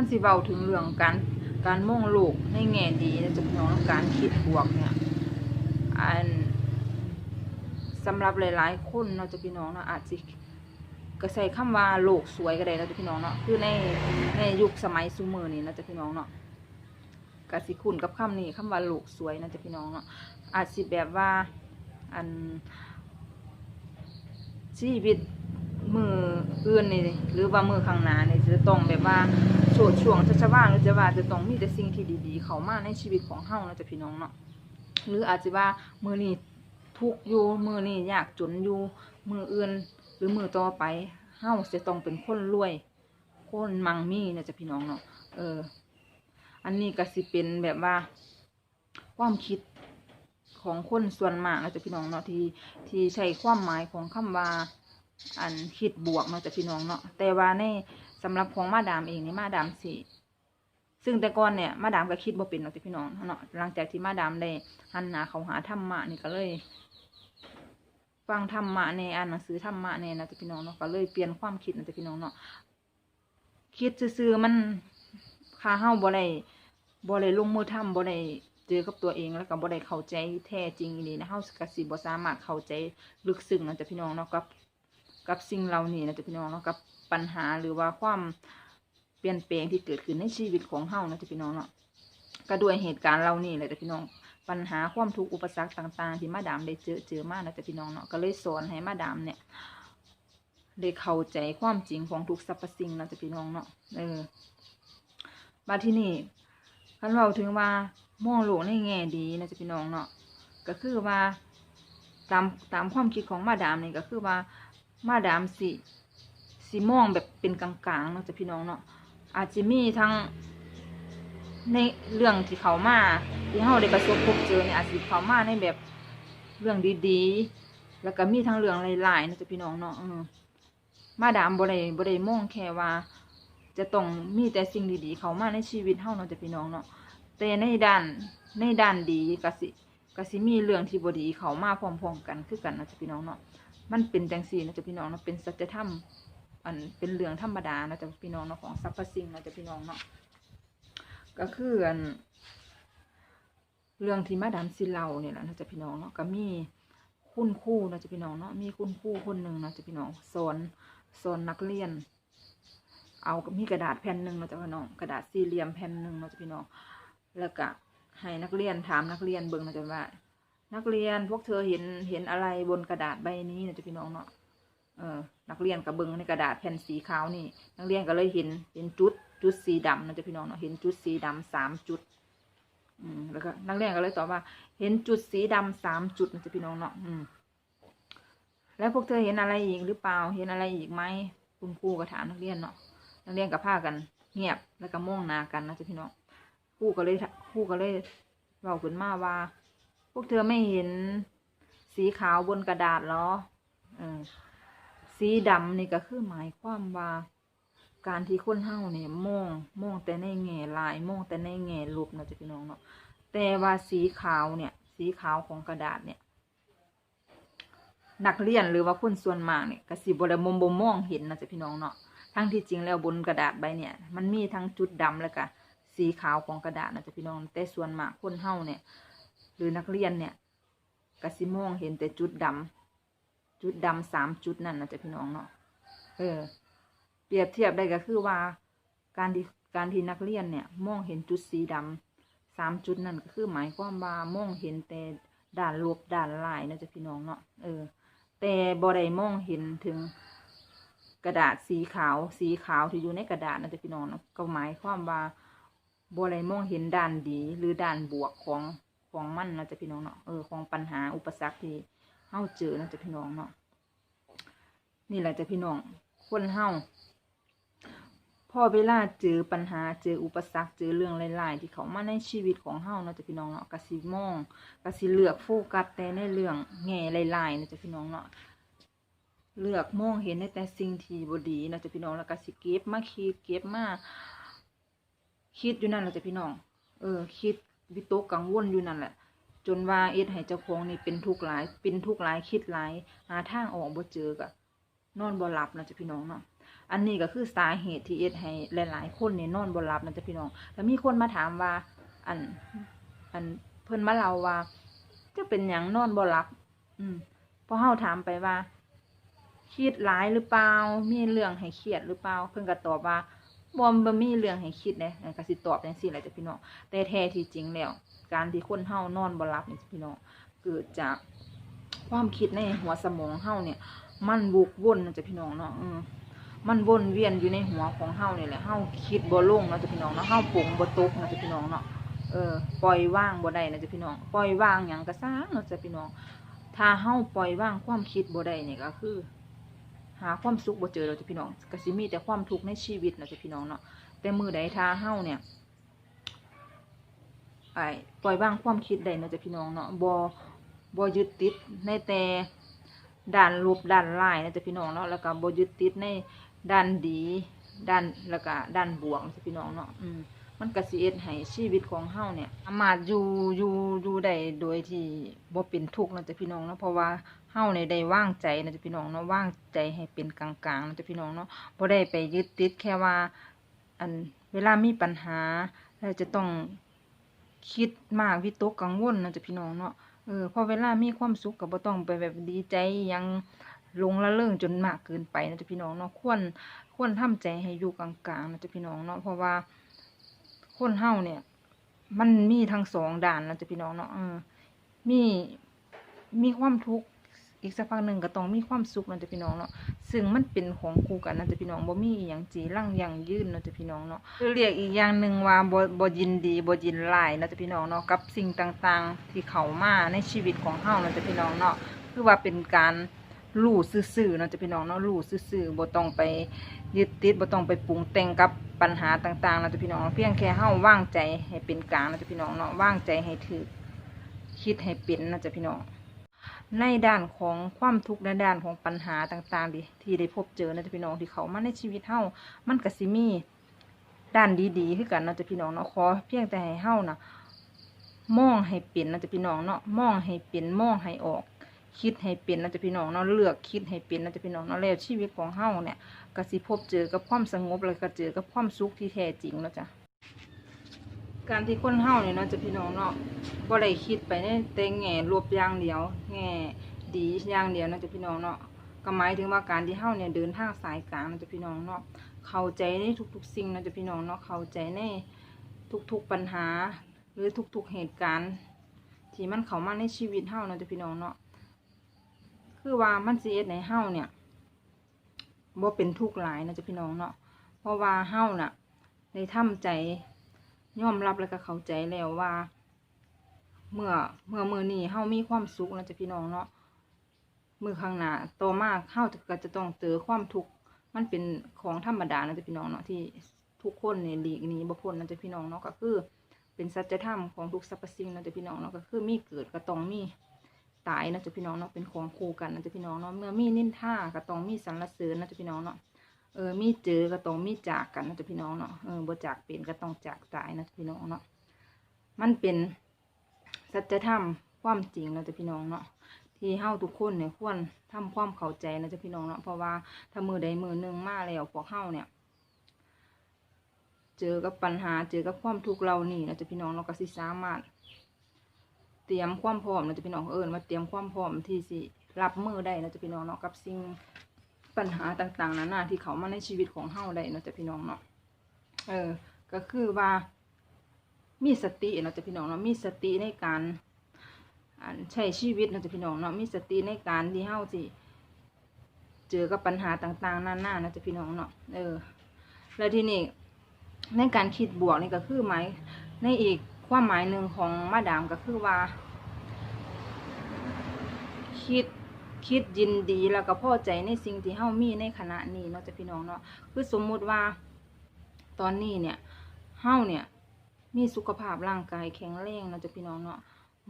ขั้นสิเบาถึงเรื่องการการมองโลกในแง่ดีนะจะพี่น้องการคิดบวกเนี่ยอันสำหรับหลายๆคนเนาจะพี่น้องเนาะอาจสิก็ใส่คำว่าโลกสวยก็ได้เนาจะพี่น้องเนาะคือในในยุคสมัยซูเมอร์นี่นะจ๊ะพี่น้องเนาะกสิคุ้นกับคำนี้คำว่าโลกสวยนะจะพี่น้องเนาะอาจสิแบบว่าอันชีวิต มืออื่นนี่หรือว่ามือข้างหน้านี่จะต้องแบบว่าโฉดช่วงชัชวาหรือจะว่าจะต้องมีแต่สิ่งที่ดีๆ เข้ามาในชีวิตของเฮานะจ๊ะพี่น้องเนาะหรืออาจจะว่ามือนี้ทุกอยู่มือนี้ยากจนอยู่มืออื่น หรือมือต่อไปเฮาจะต้องเป็นคนรวยคนมั่งมีนะจ๊ะพี่น้องเนาะเออ อันนี้ก็สิเป็นแบบว่า ความคิดของคนส่วนมากนะจ๊ะพี่น้องเนาะที่ที่ใช้ความหมายของคำว่า อันคิดบวกเนาะจะพี่น้องเนาะแต่ว่าในสำหรับของมาดามเองนี่มาดามสิซึ่งแต่ก่อนเนี่ยมาดามก็คิดบ่เป็นเนาะจ๊ะพี่น้องเนาะหลังจากที่มาดามได้หันหน้าเขาหาธรรมะนี่ก็เลยฟังธรรมะในอ่านหนังสือธรรมะในนะจ๊ะพี่น้องเนาะก็เลยเปลี่ยนความคิดนะจ๊ะพี่น้องเนาะคิดซื่อมันคาเฮาบ่ได้บ่ได้ลงมือทำบ่ได้เจอกับตัวเองแล้วก็บ่ได้เข้าใจแท้จริงอีหลีนะเฮาก็สิบ่สามารถเข้าใจลึกซึ้งนะจ๊ะพี่น้องเนาะกับ กับสิ่งเหล่านี้นะจ๊ะพี่น้องเนาะกับปัญหาหรือว่าความเปลี่ยนแปลงที่เกิดขึ้นในชีวิตของเฮานะจ๊ะพี่น้องเนาะก็ด้วยเหตุการณ์เหล่านี้แหละจ๊ะพี่น้องปัญหาความทุกข์อุปสรรคต่าง ๆ ที่มาดามได้เจอเจอมากนะจ๊ะพี่น้องเนาะก็เลยสอนให้มาดามเนี่ยได้เข้าใจความจริงของทุกสรรพสิ่งนะจ๊ะพี่น้องเนาะเออมาที่นี่คันเราถึงว่ามองโลกในแง่ดีนะจ๊ะพี่น้องเนาะก็คือว่าตามตามความคิดของมาดามนี่ก็คือว่า มาดามสิสิมองแบบเป็นกลางๆเนาะจ้ะพี่น้องเนาะอาจจะมีทั้งในเรื่องที่เขามาที่เฮาได้ประสบพบเจอเนี่ยอาจสิเขามาในแบบเรื่องดีๆ แล้วก็มีทั้งเรื่องหลายๆเนาะจ้ะพี่น้องเนาะมาดามบ่ได้บ่ได้มงแค่ว่า จะต้องมีแต่สิ่งดีๆ เขามาในชีวิตเฮาเนาะจ้ะพี่น้องเนาะแต่ในด้านในด้านดีกสิกสิมีเรื่องที่บดีเขามาพร้อมๆกันคือกันเนาะจ้ะพี่น้องเนาะ มันเป็นจังสี่นะจ๊ะพี่น้องเนาะเป็นสัจธรรมอันเป็นเรื่องธรรมดานะจ๊ะพี่น้องเนาะของสรรพสิ่งนะจ๊ะพี่น้องเนาะก็คืออันเรื่องที่มาดามสิเลาเนี่ยแหละนะจ๊ะพี่น้องเนาะก็มีคุณครูนะจ๊ะพี่น้องเนาะมีคุณครูคนหนึ่งนะจ๊ะพี่น้องสอนสอนนักเรียน เอามีกระดาษแผ่นหนึ่งนะจ๊ะพี่น้องกระดาษสี่เหลี่ยมแผ่นหนึ่งนะจ๊ะพี่น้องแล้วก็ให้นักเรียนถามนักเรียนเบิ่งนะจ๊ะว่า นักเรียนพวกเธอเห็นเห็นอะไรบนกระดาษใบนี้นะจ๊ะพี่น้องเนาะเออนักเรียนกับเบิงในกระดาษแผ่นสีขาวนี่ นักเรียนก็เลยเห็นเห็นจุดจุดสีดำนะจ๊ะพี่น้องเนาะเห็นจุดสีดำสามจุด อืมแล้วก็นักเรียนก็เลยตอบว่า เห็นจุดสีดำสามจุดนะจ๊ะพี่น้องเนาะอืมแล้วพวกเธอเห็นอะไรอีกหรือเปล่าเห็นอะไรอีกไหมคุณครูก็ถามนักเรียนเนาะนักเรียนก็พากันเงียบแล้วก็มองหน้ากันนะจ๊ะพี่น้องครูก็เลยครูก็เลยเล่าขึ้นมาว่า วกเธอไม่เห็นสีขาวบนกระดาษเหรอเออสีดำนี่ก็คือหมายความว่าการที่คนเฮาเนี่ยมองมองแต่ในแง่ลายมองแต่ในแง่ลบเนาะจ้ะพี่น้องเนาะแต่ว่าสีขาวเนี่ย สีขาวของกระดาษเนี่ย นักเรียนหรือว่าคนส่วนมากเนี่ยก็สิบ่ได้มมบ่มองเห็นนะจ้ะพี่น้องเนาะทั้งที่จริงแล้วบนกระดาษใบเนี่ย มันมีทั้งจุดดำแล้วก็สีขาวของกระดาษนะจ้ะพี่น้อง แต่ส่วนมากคนเฮาเนี่ย หรือนักเรียนเนี่ยกระสิมองเห็นแต่จุดดำจุดดำสามจุดนั่นนะจ๊ะพี่น้องเนาะเออ เปรียบเทียบได้ก็คือว่า การที่การที่นักเรียนเนี่ย มองเห็นจุดสีดำสามจุดนั่นก็คือหมายความว่ามองเห็นแต่ด่านลบด่านลายนะจ๊ะพี่น้องเนาะเออ แต่บ่ได้มองเห็นถึงกระดาษสีขาว สีขาวที่อยู่ในกระดาษนะจ๊ะพี่น้องเนาะก็หมายความว่าบ่ได้มองเห็นด้านดีหรือด้านบวกของ ของมันนะจ๊ะพี่น้องเนาะเออของปัญหาอุปสรรคที่เฮาเจอนะจ๊ะพี่น้องเนาะนี่แหละจ๊ะพี่น้องคนเฮาพอเวลาเจอปัญหาเจออุปสรรคเจอเรื่องหลายๆที่เขามาในชีวิตของเฮานะจ๊ะพี่น้องเนาะกสิมองกสิเลือกโฟกัสแต่ในเรื่องแง่หลายๆนะจ๊ะพี่น้องเนาะเลือกมองเห็นในแต่สิ่งที่บดีนะจ๊ะพี่น้องแล้วก็สิเก็บมาคิดเก็บมาคิดอยู่นั่นแหละจ้ะพี่น้อง เออ คิด วิตกกังวลอยู่นั่นแหละ จนว่าเอ็ดให้เจ้าของนี่เป็นทุกข์หลาย เป็นทุกข์หลายคิดหลายหาทางออกบ่เจอกะนอนบ่หลับนะจ๊ะพี่น้องเนาะอันนี้ก็คือสาเหตุที่เอ็ดให้หลาย ๆ คนเนี่ยนอนบ่หลับนะจ๊ะพี่น้องแล้วมีคนมาถามว่า อัน อันเพิ่นมาเล่าว่าจะเป็นหยังนอนบ่หลับ อืมพอเฮาถามไปว่าคิดหลายหรือเปล่า มีเรื่องให้เครียดหรือเปล่า เพิ่นก็ตอบว่า บ่บ่มีเรื่องให้คิดเด้อันก็สิตอบจังซี่แหละจ้ะพี่น้องแต่แท้ที่จริงแล้ว การที่คนเฮานอนบ่หลับนี่พี่น้องเกิดจากความคิดในหัวสมองเฮาเนี่ย มันวกวนนะจ๊ะพี่น้องเนาะมันวนเวียนอยู่ในหัวของเฮาเนี่ยแหละเฮาคิดบ่ลงนะจ๊ะพี่น้องเนาะเฮาปรุงบ่ตกนะจ๊ะพี่น้องเนาะเออปล่อยว่างบ่ได้นะจ๊ะพี่น้องปล่อยว่างหยังก็ซ่างนะจ๊ะพี่น้อง ถ้าเฮาปล่อยว่างความคิดบ่ได้เนี่ยก็คือ หาความสุขบ่เจอแล้วจ้ะพี่น้องก็สิมีแต่ความทุกข์ในชีวิตนะจะพี่น้องเนาะแต่มือใดถ้าเฮาเนี่ยไอ้ปล่อยว่างความคิดได้นะจะพี่น้องเนาะบ่บ่ยึดติดในแต่ด้านลบด้านร้ายนะจ๊ะพี่น้องเนาะแล้วก็บ่ยึดติดในด้านดีด้านแล้วก็ด้านบวกนะจ๊ะพี่น้องเนาะอืมมันก็สิเอ็ดให้ชีวิตของเฮาเนี่ยสามารถอยู่อยู่อยู่ได้โดยที่บ่เป็นทุกข์นะจ๊ะพี่น้องเนาะเพราะว่าาเนี่ยได้ว่างใจนะจ๊ะพี่น้องเนาะว่างใจให้เป็นกลางๆนะจ๊ะพี่น้องเนาะบ่ได้ไปยึดติดแค่ว่า อันเวลามีปัญหาเราจะต้องคิดมากวิตกกังวลนะจ๊ะพี่น้องเนาะเออพอเวลามีความสุขก็บ่ต้องไปแบบดีใจยังลงละเริงจนมากเกินไปนะจ๊ะพี่น้องเนาะควรควรทำใจให้อยู่กลางๆนะจ๊ะพี่น้องเนาะเพราะว่าคนเฮาเนี่ย มันมีทั้งสองด้านนะจ๊ะพี่น้องเนาะเออมีมีความทุกข์ อีกสักพักหนึ่งก็ต้องมีความสุขนะจ๊ะพี่น้องเนาะซึ่งมันเป็นของคู่กันนะจ๊ะพี่น้องบ่มีอหย่างจีรั่งอย่างยืนนะจ๊ะพี่น้องเนาะเรียกอีกอย่างหนึ่งว่าบ่บ่ยินดีบ่ยินร้ายนะจ๊ะพี่น้องเนาะกับสิ่งต่างๆ ที่เขามาในชีวิตของเฮานะจ๊ะพี่น้องเนาะคือว่าเป็นการรู้ซื่อๆนะจ๊ะพี่น้องเนาะรู้ซื่อๆบ่ต้องไปยึดติดบ่ต้องไปปรุงแต่งกับปัญหาต่างๆนะจ๊ะพี่น้องเพียงแค่เฮาว่างใจให้เป็นกลางนะจ๊ะพี่น้องเนาะว่างใจให้ถือคิดให้เป็นนะจ๊ะพี่น้อง ในด้านของความทุกข์ในด้านของปัญหาต่างๆดิที่ได้พบเจอนะจ๊ะพี่น้องที่เขามาในชีวิตเฮามันก็สิมีด้านดีๆคือกันนะจ๊ะพี่น้องเนาะขอเพียงแต่ให้เฮานะมองให้เป็นนะจ๊ะพี่น้องเนาะมองให้เป็นมองให้ออก คิดให้เป็นนะจ๊ะพี่น้องเนาะเลือกคิดให้เป็นนะจ๊ะพี่น้องเนาะแล้วชีวิตของเฮาเนี่ยก็สิพบเจอกับความสงบแล้วก็เจอกับความสุขที่แท้จริงนะจ้ะ การที่คนเฮาเนี่ยเนาะจะพี่น้องเนาะบ่ได้คิดไปในแต่แง่ลบอย่างเดียวแง่ดีอย่างเดียวเนาะจะพี่น้องเนาะก็หมายถึงว่าการที่เฮาเนี่ยเดินทางสายกลางเนาะจะพี่น้องเนาะเข้าใจในทุกๆสิ่งเนาะจะพี่น้องเนาะเข้าใจในทุกๆปัญหา หรือทุกๆเหตุการณ์ที่มันเข้ามาในชีวิตเฮาเนาะจะพี่น้องเนาะคือว่ามันสิเฮ็ดให้เฮาเนี่ยบ่เป็นทุกข์หลายนะจ๊ะพี่น้องเนาะเพราะว่าเฮาน่ะได้ทำใจ ยอมรับแล้วก็เข้าใจแล้วว่า เมื่อเมื่อมือนี้เฮามีความสุขนะจ๊ะพี่น้องเนาะมือข้างหน้าโตมากเฮาก็จะต้องเจอความทุกข์มันเป็นของธรรมดานะจ๊ะพี่น้องเนาะที่ทุกคนเนี่ยหลีกนี้บ่พ้นนะจ๊ะพี่น้องเนาะก็คือ เป็นสัจธรรมของทุกสรรพสิ่งนะจ๊ะพี่น้องเนาะก็คือมีเกิดก็ต้องมีตายนะจ๊ะพี่น้องเนาะเป็นของคู่กันนะจ๊ะพี่น้องเนาะเมื่อมีนินท่าก็ต้องมีสรรเสริญนะจ๊ะพี่น้องเนาะ เออ มีเจอก็ต้องมีจากกันนะจ๊ะพี่น้องเนาะ เออบ่จากเป็นก็ต้องจากตายนะจ๊ะพี่น้องเนาะ มันเป็นสัจธรรมความจริงนะจ๊ะพี่น้องเนาะ ที่เฮาทุกคนเนี่ยควรทำความเข้าใจนะจ๊ะพี่น้องเนาะ เพราะว่าถ้ามือใดมือหนึ่งมาแล้วพวกเฮาเนี่ย เจอกับปัญหา เจอกับความทุกข์เรานี่นะจ๊ะพี่น้องเราก็สิสามารถ เตรียมความพร้อมนะจ๊ะพี่น้องเอิญมาเตรียมความพร้อมที่สิรับมือได้นะจ๊ะพี่น้องเนาะกับสิ่ง ปัญหาต่างๆนานาที่เขามาในชีวิตของเฮาได้นะจ๊ะพี่น้องเนาะเออ ก็คือว่ามีสติเนะจ๊ะพี่น้องเนาะมีสติในการใช้ชีวิตเนะจ๊ะพี่น้องเนาะมีสติในการที่เฮาสิเจอกับปัญหาต่างๆนานานะจ๊ะพี่น้องเนาะเออ แล้วทีนี้ในการคิดบวกนี่ก็คือหมายในอีกความหมายหนึ่งของมาดามก็คือว่า คิด คิดยินดีแล้วก็พอใจในสิ่งที่เฮามีในขณะนี้เนาะจ้ะพี่น้องเนาะคือสมมุติว่า ตอนนี้เนี่ยเฮาเนี่ย มีสุขภาพร่างกายแข็งแรงเนาะจ้ะพี่น้องเนาะ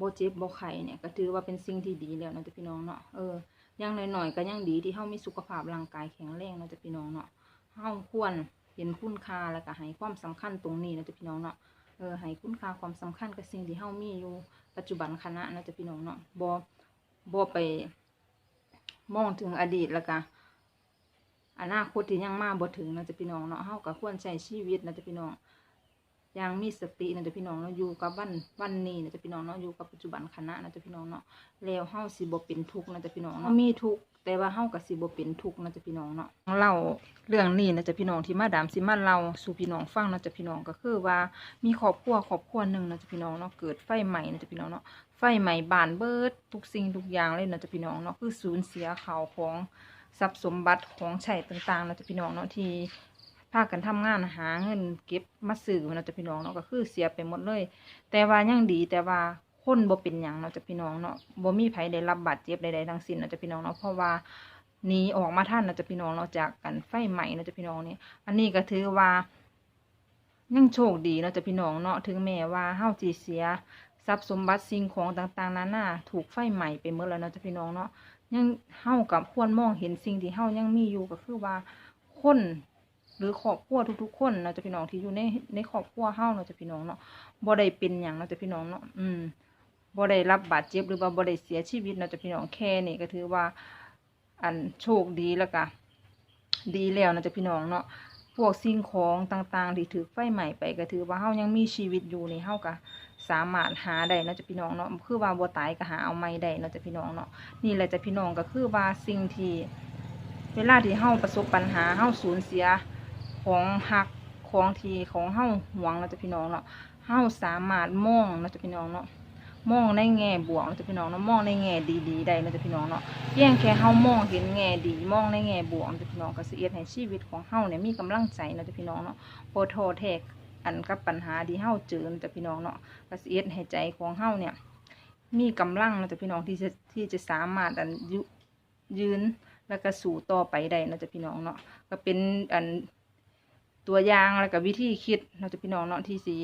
บ่เจ็บบ่ไข้เนี่ยก็ถือว่าเป็นสิ่งที่ดีแล้วเนาะจ้ะพี่น้องเนาะเอออย่างน้อยๆก็ยังดีที่เฮามีสุขภาพร่างกายแข็งแรงเนาะจ้ะพี่น้องเนาะเฮาควรเห็นคุณค่าแล้วก็ให้ความสำคัญตรงนี้เนาะจ้ะพี่น้องเนาะเออให้คุณค่าความสำคัญกับสิ่งที่เฮามีอยู่ปัจจุบันขณะนะจ๊ะพี่น้องเนาะบ่บ่ไป มองถึงอดีตแล้วก็อนาคตที่ยังมาบ่ถึงนะจ๊ะพี่น้องเนาะเฮาก็ควรใช้ชีวิตนะจ๊ะพี่น้องอย่างมีสตินะจ๊ะพี่น้องเนาะอยู่กับวันวันนี้นะจ๊ะพี่น้องเนาะอยู่กับปัจจุบันขณะนะจ๊ะพี่น้องเนาะแล้วเฮาสิบ่เป็นทุกข์นะจ๊ะพี่น้องเนาะมีทุกข์แต่ว่าเฮาก็สิบ่เป็นทุกข์นะจ๊ะพี่น้องเนาะเล่าเรื่องนี้นะจ๊ะพี่น้องที่มาดามสิมาเล่าสู่พี่น้องฟังนะจ๊ะพี่น้องก็คือว่ามีครอบครัวครอบครัวหนึงนะจ๊ะพี่น้องเนาะเกิดไฟไหม้นะจ๊ะพี่น้องเนาะ ไฟไหม้บ้านเบิดทุกสิ่งทุกอย่างเลยนะจะพี่น้องเนาะคือสูญเสียข้าวของทรัพย์สมบัติของใช้ต่างๆเราจะพี่น้องเนาะที่พากันทำงานหาเงินเก็บมาซื้อเราจะพี่น้องเนาะก็คือเสียไปหมดเลย แต่ว่ายังดีแต่ว่าคนบ่เป็นหยังเราะจะพี่น้องเนาะบ่มีไผได้รับบาดเจ็บใดๆทั้งสิ้นเราจะพี่น้องเนาะเพราะว่าหนีออกมาท่านเราจะพี่น้องเนาะจากกันไฟใหม่เราจะพี่น้องนี่อันนี้ก็ถือว่ายังโชคดีเราจะพี่น้องเนาะถึงแม้ว่าเฮาสิเสีย ทรัพย์สมบัติสิ่งของต่างๆนานาถูกไฟไหม้ไปหมดแล้วเนาะจะพี่น้องเนาะยังเฮากับควรมองเห็นสิ่งที่เฮายังมีอยู่ก็คือว่าคนหรือครอบครัวทุกๆคนเนาะจะพี่น้องที่อยู่ในในครอบครัวเฮาเนาะจะพี่น้องเนาะบ่ได้เป็นหยังเนาะจะพี่น้องเนาะอืมบ่ได้รับบาดเจ็บหรือว่าบ่ได้เสียชีวิตเนาะจะพี่น้องแค่นี้ก็ถือว่า อันโชคดีแล้วก็ดีแล้วเนาะจะพี่น้องเนาะพวกสิ่งของต่างๆ ที่ถือไฟใหม่ไปก็ถือว่าเฮายังมีชีวิตอยู่ในี่เฮาก็ สามารถหาได้เนาะจะพี่น้องเนาะคือว่าบ่ตายก็หาเอาใหม่ได้เนาะจะพี่น้องเนาะนี่แหละจะพี่น้องก็คือว่าสิ่งที่เวลาที่เฮาประสบปัญหาเฮาสูญเสียของหักของทีของเฮาหวงเราะจะพี่น้องเนาะเฮาสามารถมองเราะจะพี่น้องเนาะมองในแง่บวกเราะจะพี่น้องเนาะมองในแง่ดีๆได้เราะจะพี่น้องเนาะเพียงแค่เฮามองเห็นแง่ดี มองในแง่บวกเราะจะพี่น้องก็สิเอ็ดให้ชีวิตของเฮาเนี่ยมีกำลังใจเราะจะพี่น้องเนาะบ่ท้อแท้ อันกับปัญหาที่เฮาเจอเราจะพี่น้องเนาะก็สิเอ็ดให้ใจของเฮาเนี่ย มีกำลังนะจ๊ะพี่น้องที่จะที่จะสามารถอันยุยืนแล้วก็สู่ต่อไปได้นะจ๊ะพี่น้องเนาะก็เป็นอันตัวอย่างแล้วก็วิธีคิดนะจ๊ะพี่น้องเนาะที่สี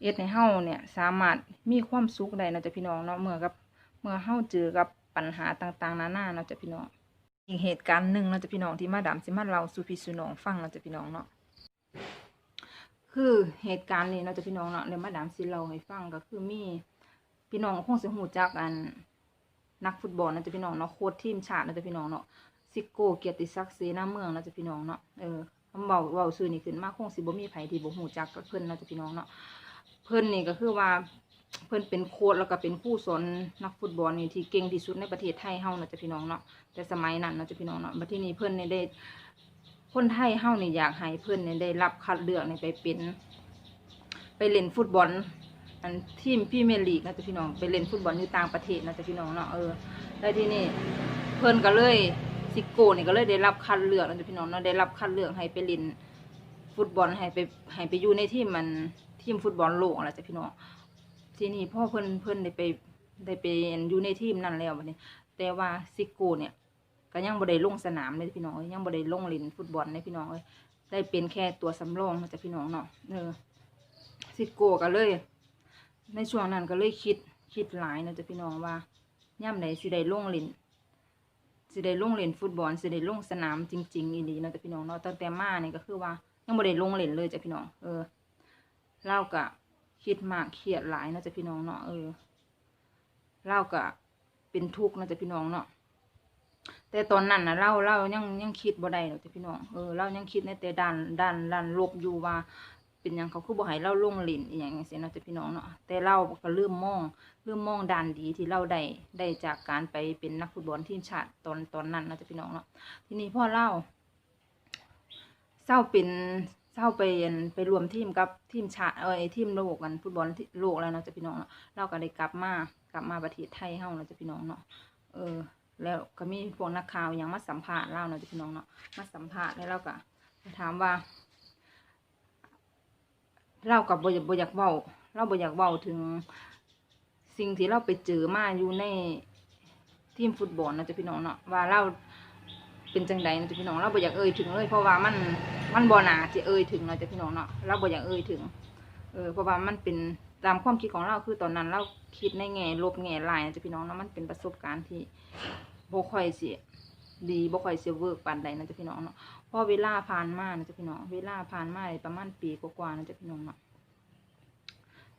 เอ็ดในเฮาเนี่ยสามารถมีความสุขได้นะจ๊ะพี่น้องเนาะเมื่อกับเมื่อเฮาเจอกับปัญหาต่างๆนานาเนาะจ๊ะพี่น้องอีกเหตุการณ์หนึ่งเนาะจ๊ะพี่น้องที่มาดามสิมาเล่าสู่พี่สู่น้องฟังเนาะจ๊ะพี่น้องเนาะ คือเหตุการณ์นี้เนาจะพี่น้องเนาะเดี๋ยวมาดามสิเล่าให้ฟังก็คือมีพี่น้องคงสิหูจักอันนักฟุตบอลนะจ๊ะพี่น้องเนาะโค้ชทีมชาตินะจ๊ะพี่น้องเนาะซิโก้เกียรติศักดิ์เสนาเมืองนะจ๊ะพี่น้องเนาะเออคำเว้าเว้าซื่อนี่ขึ้นมาคงสิบ่มีไผที่บ่ฮู้จักกับเพิ่นนะจ๊ะพี่น้องเนาะเพิ่นนี่ก็คือว่าเพิ่นเป็นโค้ชแล้วก็เป็นผู้สอนนักฟุตบอลนี่ที่เก่งที่สุดในประเทศไทยเฮานะจ๊ะพี่น้องเนาะแต่สมัยนั้นนะจ๊ะพี่น้องเนาะบัดทีนี้เพิ่นนี่ได้ คนไทยเฮาเนี่ยอยากให้เพิ่อนเนี่ยได้รับคัดเลือกเนี่ยไปเป็น ไปเล่นฟุตบอล อันทีมพรีเมลีกนะจ๊ะพี่น้องไปเล่นฟุตบอลอยู่ต่างประเทศนะจ๊ะพี่น้องเนาะเออแล้ที่นี้เพิ่อนก็เลยซิโก้เนี่ยก็เลยได้รับคัดเลือกนะจ๊ะพี่น้องเนาะได้รับคัดเลือกให้ไปเล่นฟุตบอลให้ไปให้ไปอยู่ในทีมมันทีมฟุตบอลโลกอะไรจ๊ะพี่น้องทีนี้พ่อเพิ่อนเพิ่อนได้ไปได้ไปอยู่ในทีมนั่นแล้วบัดนี้ แต่ว่าซิโก้เนี่ย ก็ยังบ่ได้ลงสนามเลยพี่น้องเอ้ยยังบ่ได้ลงเล่นฟุตบอลเลยพี่น้องเอ้ยได้เป็นแค่ตัวสำรองนะจ๊ะพี่น้องเนาะเออซิโก้ก็เลย ในช่วงนั้นก็เลยคิดคิดหลายนะจ๊ะพี่น้องว่าย่ำไหนสิได้ลงเล่นสิได้ลงเล่นฟุตบอลสิได้ลงสนามจริงๆอีหลีนะจ๊ะพี่น้องเนาะตั้งแต่มาเนี่ยก็คือว่ายังบ่ได้ลงเล่นเลยจ้ะพี่น้อง เออเล่าก็คิดมากเครียดหลายนะจ๊ะพี่น้องเนาะเออเล่าก็เป็นทุกข์นะจ๊ะพี่น้องเนาะ แต่ตอนนั้นนะเล่าเล่ายังยังคิดบ่ได้หรอกจ้ะพี่น้องเออเล่ายังคิดในแต่ด้านด้านด้านลบอยู่ว่า เป็นหยังเขาคือบ่ให้เราลงเล่นอหย่างจังซี่เนาะจ้ะพี่น้องเนาะแต่เราก็เริ่มมองเริ่มมองด้านดีที่เราได้ได้จากการไปเป็นนักฟุตบอลทีมชาติตอนตอนนั้นเนาะจ้ะพี่น้องเนาะทีนี้พ่อเล่าเศร้าเป็นเศร้าไปอันไปรวมทีมกับทีมชาติเออทีมโลกกันฟุตบอลโลกแล้วเนาะจ้ะพี่น้องเนาะเราก็ได้กลับมากลับมาประเทศไทยเฮาเนาะจ้ะพี่น้องเนาะเออ แล้วก็มีพวกนักข่าวย่างมาสัมภาษณ์เราเนาะจ้ะพี่น้องเนาะมาสัมภาษณ์แล้วเราก็ถามว่าเรากับบอยากบอยากเว้าเราบอยากเว้าถึง สิ่งที่เราไปเจอมาอยู่ในทีมฟุตบอลนะจ๊ะพี่น้องเนาะว่าเราเป็นจังใดนะจ๊ะพี่น้องเราบอยากเอ่ยถึงเลย เพราะว่ามันมันบ่นาจะเอ่ยถึงนะจ๊ะพี่น้องเนาะเราบอยากเอ่ยถึงเออเพราะว่ามันเป็นตามความคิดของเราคือตอนนั้นเราคิดในแง่ลบแง่ร้ายนะจ๊ะพี่น้องเนาะมันเป็นประสบการณ์ที่ บ่ค่อยสิดีบ่ค่อยสิเวิร์กปานใดนะจ๊ะพี่น้องเนาะพอเวลาผ่านมานะจ๊ะพี่น้องเวลาผ่านมาประมาณปีกว่าๆนะจ๊ะพี่น้องเนาะ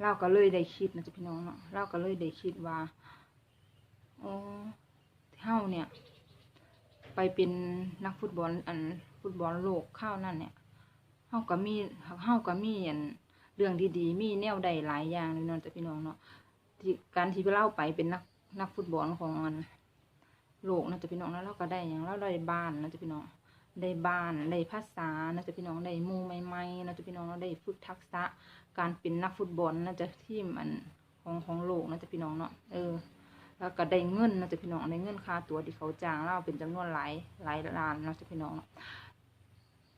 เราก็เลยได้คิดนะจ๊ะพี่น้องเนาะเราก็เลยได้คิดว่าอ๋อเฮาเนี่ย ไปเป็นนักฟุตบอลอันฟุตบอลโลกข้าวนั่นเนี่ยเฮาก็มีเฮาก็มีอันเรื่องดีๆมีแนวใดหลายอย่างเลยเนาะจ้ะพี่น้องเนาะที่การที่เราไปเป็นนักนักฟุตบอลของอัน โลกนะจ้ะพี่น้องแล้วเราก็ได้อย่างเราได้บ้านนะจ้ะพี่น้องได้บ้านได้ภาษานะจ้ะพี่น้องได้มู่ใหม่ๆนะจ้ะพี่น้องเราได้ฝึกทักษะการเป็นนักฟุตบอลนะจ๊ะที่มันของของโลกนะจ๊ะพี่น้องเนาะเออแล้วก็ได้เงินนะจ๊ะพี่น้องได้เงินค่าตัวที่เขาจ้างเราเป็นจำนวนหลายหลายล้านนะจ๊ะพี่น้อง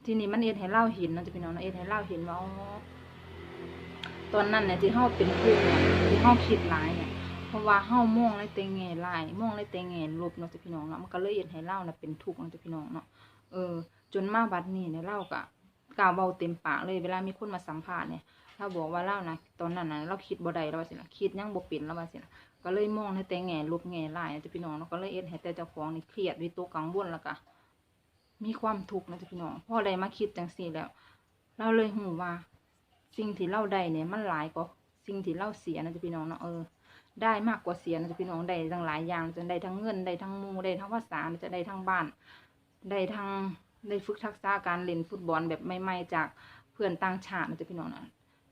ทีนี้มันเอ็ดให้เล่าเห็นนะจ๊ะพี่น้องเอ็ดให้เล่าเห็นว่าตอนนั้นเนี่ยที่เฮาเป็นผู้เนี่ยที่เฮาคิดหลายเนี่ย เพราะว่าเฮามองในแต่แง่ร้ายมองในแต่แง่ลบเนาะจ๊ะพี่น้องเนาะมันก็เลยเอ็ดให้เล่านะเป็นทุกข์เนาะจ๊ะพี่น้องเนาะเออจนมาบัดนี้เนี่ยเล่าก็กล่าวเบาเต็มปากเลยเวลามีคนมาสัมภาษณ์เนี่ยเราบอกว่าเรานะตอนนั้นนะเราคิดบ่ได้แล้วว่าสินะคิดยังบ่เป็นแล้วว่าสินะก็เลยมองในแต่แง่ลบแง่ร้ายนะจ๊ะพี่น้องเนาะก็เลยเอ็ดให้แต่เจ้าของนี่เครียดวิตกกังวลแล้วก็มีความทุกข์นะจ๊ะพี่น้องพอได้มาคิดจังซี่แล้ว เราเลยหูว่า สิ่งที่เราได้เนี่ยมันหลายกว่าสิ่งที่เราเสียนะจ๊ะพี่น้องเนาะเออ ได้มากกว่าเสียนะจ๊ะพี่น้องได้ทั้งหลายอย่างจนได้ทั้งเงินได้ทั้งมูได้ทั้งภาษาจะได้ทั้งบ้าน ได้ทั้งได้ฝึกทักษะการเล่นฟุตบอลแบบใหม่ๆจากเพื่อนต่างชาตินะจ๊ะพี่น้องนะ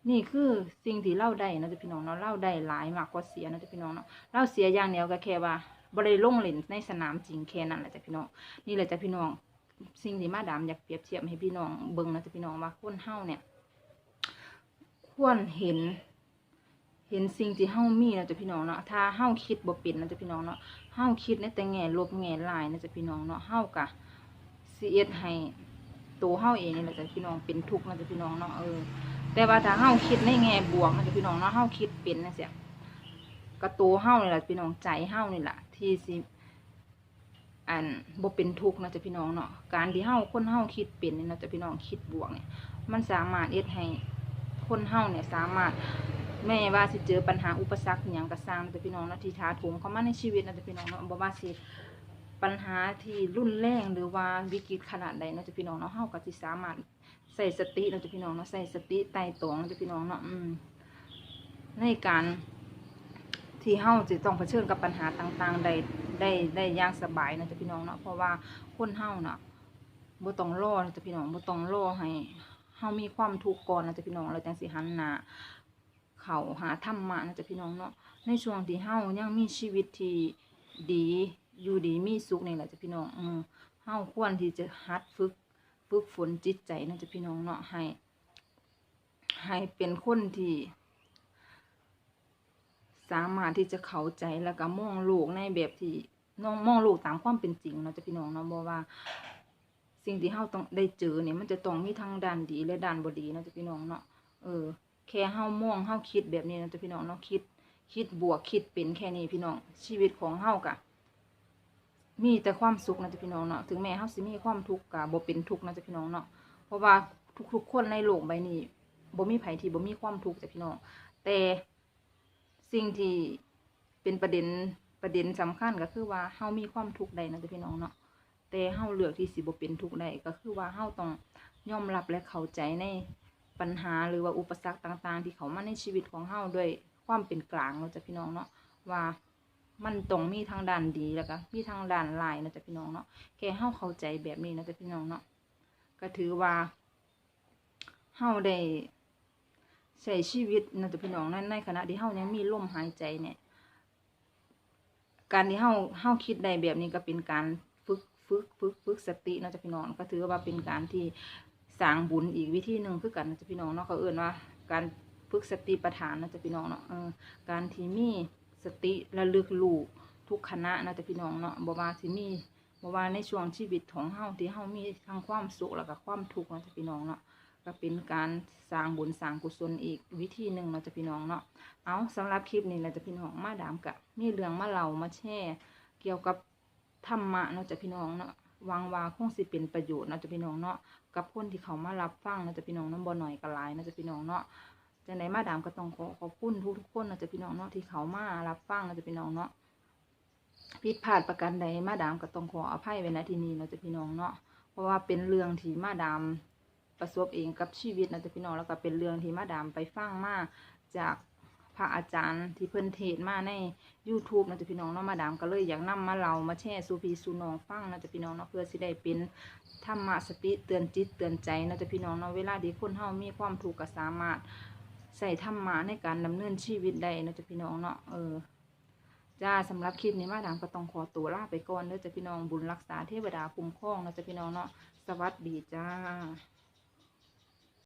นี่คือสิ่งที่เล่าได้นะจ๊ะพี่น้องเนาะเล่าได้หลายมากกว่าเสียนะจ๊ะพี่น้องเนาะเล่าเสียอย่างเดียวก็แค่ว่าบริลงเล่นในสนามจริงแค่นั้นแหละจ้ะพี่น้องนี่แหละจ้ะพี่น้องสิ่งที่มาดามอยากเปรียบเทียบให้พี่น้องเบิ่งนะจ๊ะพี่น้องว่าคนเฮาเนี่ย ควรเห็น เห็นสิ่งที่เฮามีนะจ๊ะพี่น้องเนาะ ถ้าเฮาคิดบ่เป็นนะจ๊ะพี่น้องเนาะ เฮาคิดในแต่แง่ลบแง่ร้ายนะจ๊ะพี่น้องเนาะ เฮากะสิเอ็ดให้ตัวเฮาเองนี่แหละจ้ะพี่น้องเป็นทุกข์นะจ๊ะพี่น้องเนาะเออ แต่ว่าถ้าเฮาคิดในแง่บวกนะจ๊ะพี่น้องเนาะ เฮาคิดเป็นนะเสียกระตัวเฮานี่แหละพี่น้องใจเฮานี่แหละที่สิอันบ่เป็นทุกข์นะจ๊ะพี่น้องเนาะ การที่เฮาคนเฮาคิดเป็นนี่นะจ๊ะพี่น้องคิดบวกเนี่ย มันสามารถเอ็ดให้คนเฮาเนี่ยสามารถ แม้ว่าสิเจอปัญหาอุปสรรคอย่างก็สร้างนะจ๊ะพี่น้องเนาะที่ท้าโถมเข้ามาในชีวิตนะจ๊ะพี่น้องเนาะบ่ว่าสิปัญหาที่รุนแรงหรือว่าวิกฤตขนาดใดนะจะพี่น้องเนาะเฮาก็สิสามารถใส่สติเราจะพี่น้องเนาะใส่สติไต่ตองเราจะพี่น้องเนาะอืมในการที่เฮาจะต้องเผชิญกับปัญหาต่างๆ ได้ได้ได้อย่างสบายนะจะพี่น้องเนาะเพราะว่าคนเฮาเนาะบ่ต้องรอนะจะพี่น้องบ่ต้องรอให้เฮามีความทุกข์ก่อนนะจะพี่น้องเราจังสิหันหน้า เขาหาธรรมะนะจะพี่น้องเนาะในช่วงที่เฮายังมีชีวิตที่ดีอยู่ดีมีสุขนี่แหละจ้ะพี่น้องอืมเฮาควรที่จะหัดฝึกฝึกฝนจิตใจนะจ๊ะพี่น้องเนาะให้ ให้เป็นคนที่ สามารถที่จะเข้าใจแล้วก็มองโลกในแบบที่น้องมองโลกตามความเป็นจริงเนาะจะพี่น้องเนาะบ่ว่า สิ่งที่เฮาต้องได้เจอเนี่ยมันจะต้องมีทั้งด้านดีและด้านบ่ดีเนาะจะพี่น้องเนาะเออ แค่เฮามองเฮาคิดแบบนี้นะจ๊ะพี่น้องเนาะคิด คิดบวกคิดเป็นแค่นี้พี่น้อง ชีวิตของเฮากะมีแต่ความสุขนะจ๊ะพี่น้องเนาะถึงแม้เฮาสิมีความทุกข์กะบ่เป็นทุกข์นะจ๊ะพี่น้องเนาะเพราะว่าทุกๆคนในโลกใบนี้บ่มีไผที่บ่มีความทุกข์จ้ะพี่น้อง แต่สิ่งที่เป็นประเด็นประเด็นสำคัญก็คือว่าเฮามีความทุกข์ใดนะจ๊ะพี่น้องเนาะแต่เฮาเลือกที่สิบ่เป็นทุกข์ใดก็คือว่าเฮาต้องยอมรับและเข้าใจใน ปัญหาหรือว่าอุปสรรคต่าง ๆ ที่เขามาในชีวิตของเฮาด้วยความเป็นกลางเนาะจ๊ะพี่น้องเนาะว่ามันต้องมีทางด้านดีแล้วก็มีทางด้านร้ายนะจ๊ะพี่น้องเนาะแค่เฮาเข้าใจแบบนี้นะจ๊ะพี่น้องเนาะก็ถือว่าเฮาได้ใช้ชีวิตนะจ๊ะพี่น้องในในขณะที่เฮายังมีลมหายใจเนี่ย การที่เฮาเฮาคิดได้แบบนี้ก็เป็นการฝึกฝึกฝึกฝึกสตินะจ๊ะพี่น้องก็ถือว่าเป็นการที่ สร้างบุญอีกวิธีหนึ่งคือกันนะจ๊ะพี่น้องเนาะเขาเอื่นว่า การฝึกสติปัฏฐานนะจ๊ะพี่น้องเนาะการที่มีสติระลึกรู้ทุกคณะนะแต่พี่น้องเนาะบ่ว่าสิมีบ่ว่าในช่วงชีวิตของเฮาที่เฮามีทั้งความสุขแล้วก็ความทุกข์นะแต่พี่น้องเนาะก็เป็นการสร้างบุญสร้างกุศลอีกวิธีหนึ่งเนาะจะพี่น้องเนาะ เอาสำหรับคลิปนี้เราจะพี่น้องมาดามกะมีเรื่องมาเล่ามาแชร์เกี่ยวกับธรรมะเนาะจะพี่น้องเนาะวังวาคงสิเป็นประโยชน์เนาะจะพี่น้องเนาะ กับคนที่เขามารับฟังเนาะจะพี่น้องนาะบ่หน่อยก็หลายเนาะจะพี่น้องเนาะจังไดมาดามก็ต้องขอขอบคุณทุกทุกคนนะจ๊ะพี่น้องเนาะที่เขามารับฟังนะจ๊ะพี่น้องเนาะผิดพลาดประการใดมาดามก็ต้องขออภัยไว้ณที่นี้นะจ๊ะพี่น้องเนาะเพราะว่าเป็นเรื่องที่มาดามประสบเองกับชีวิตนะจ๊ะพี่น้องแล้วก็เป็นเรื่องที่มาดามไปฟังมาจาก ระอาจารย์ที่เพิ่นเทศมาใน YouTube นะจ๊ะพี่น้องเนาะมาดามก็เลยอยากนำมาเรามาแชร์สู่พี่สู่น้องฟังนะจ๊ะพี่น้องเนาะเพื่อสิได้เป็นธรรมะสติเตือนจิตเตือนใจนะจ๊ะพี่น้องเนาะเวลาที่คนเฮามีความทุกข์ก็สามารถใส่ธรรมะในการดำเนินชีวิตได้นะจ๊ะพี่น้องเนาะเออจ้าสำหรับคลิปนี้มาดามก็ต้องขอตัวลาไปก่อนเด้อจ้ะพี่น้องบุญรักษาเทวดาคุ้มครองนะจ๊ะพี่น้องเนาะสวัสดีจ้า